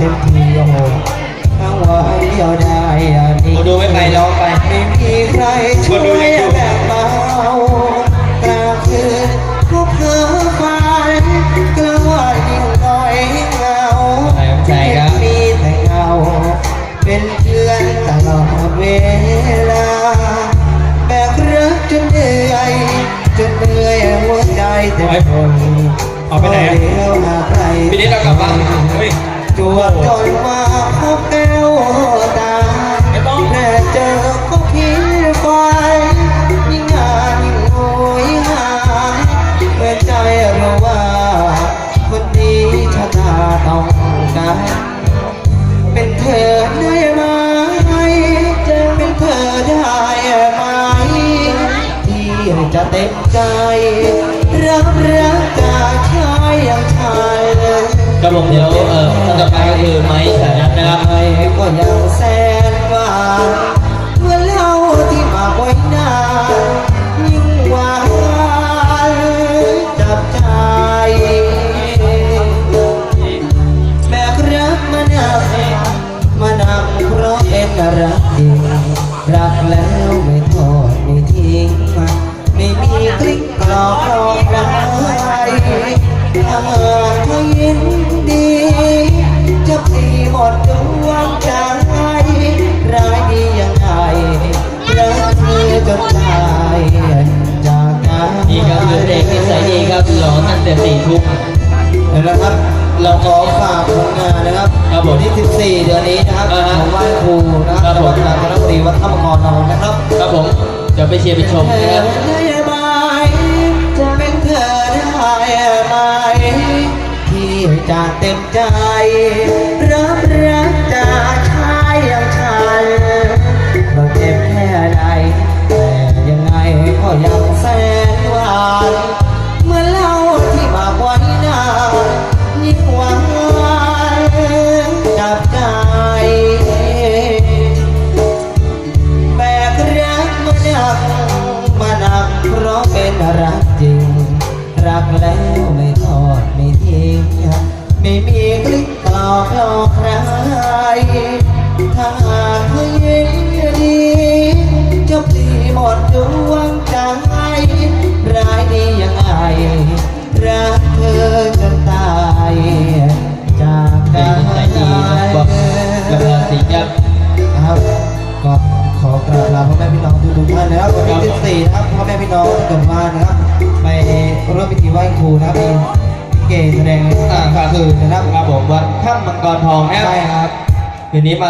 เต็มที่โอ้โหทั้งวันเดียวได้อันนี้โอ้ดูไม่ไปร้องไป ไม่มีใครช่วยแบ่งเบากลางคืนก็เพ้อฝันกลางวันยิ่งน้อยเหงาใช่ครับมีแต่เงา เป็นเพื่อนตลอดเวลา แบกรักจนเหนื่อยจนเหนื่อยหัวใจแต่ทนเอาไปไหนอะ ทีนี้เรากลับบ้านเฮ้ย จวบจนมาพบแก้วตาแน่เจอก็คิดไฟยิ่งงานยิ่งโหยหาเมื่อใจรู้ว่าคนนี้ชะตาต้องการเป็นเธอได้ไหมจะเป็นเธอได้ไหมที่จะเต็มใจ ครับผมเดี๋ยวเอ่อท่านต่อไปก็คือไม้สารัตนะครับใจก็ยังแสนหวานเมื่อเล่าที่มาไว้นานยิ่งหวานจับใจแบกรักมานักมานักเพราะเป็นรักจริงรักแล้วไม่ทอดไม่ทิ้งไม่มีกลิ้งกลอกหลอกใคร แต่สี่ทุ่มเดี๋ยวนะครับ เราขอฝากผลงานนะครับครับผมวันที่ 14 เดือนนี้นะครับอ่าฮะของไหว้ครูนะคครัรับบผมจังหวัดกาญจนบุรีวัดถ้ำมังกรนอนนะครับครับผมเดี๋ยวไปเชียร์ไปชมเธนะคอรับได้ไหมจะเป็นเธอได้ไหมที่จะเต็มใจ รับรักจาก ยิ่งหวานจับใจแบกรักมาหนักมาหนักเพราะเป็นรักจริง รักแล้วไม่ทอดไม่ทิ้งไม่มีกลิ้งกลอกหลอกใครถ้าหากเธอยินดีจะปลีหมดดวงใจร้ สีครับนะครับก็ขอกราบลาพ่อแม่พี่น้องทุกๆท่านนะครับวันที่14นะครับพ่อแม่พี่น้องที่เกิดมานะครับไปร่วมพิธีไหว้ครูนะครับมีเกแสดงอ่าครับคืนนะครับครับผมวัดถ้ำมังกรทองนะครับใช่ครับคืนนี้มา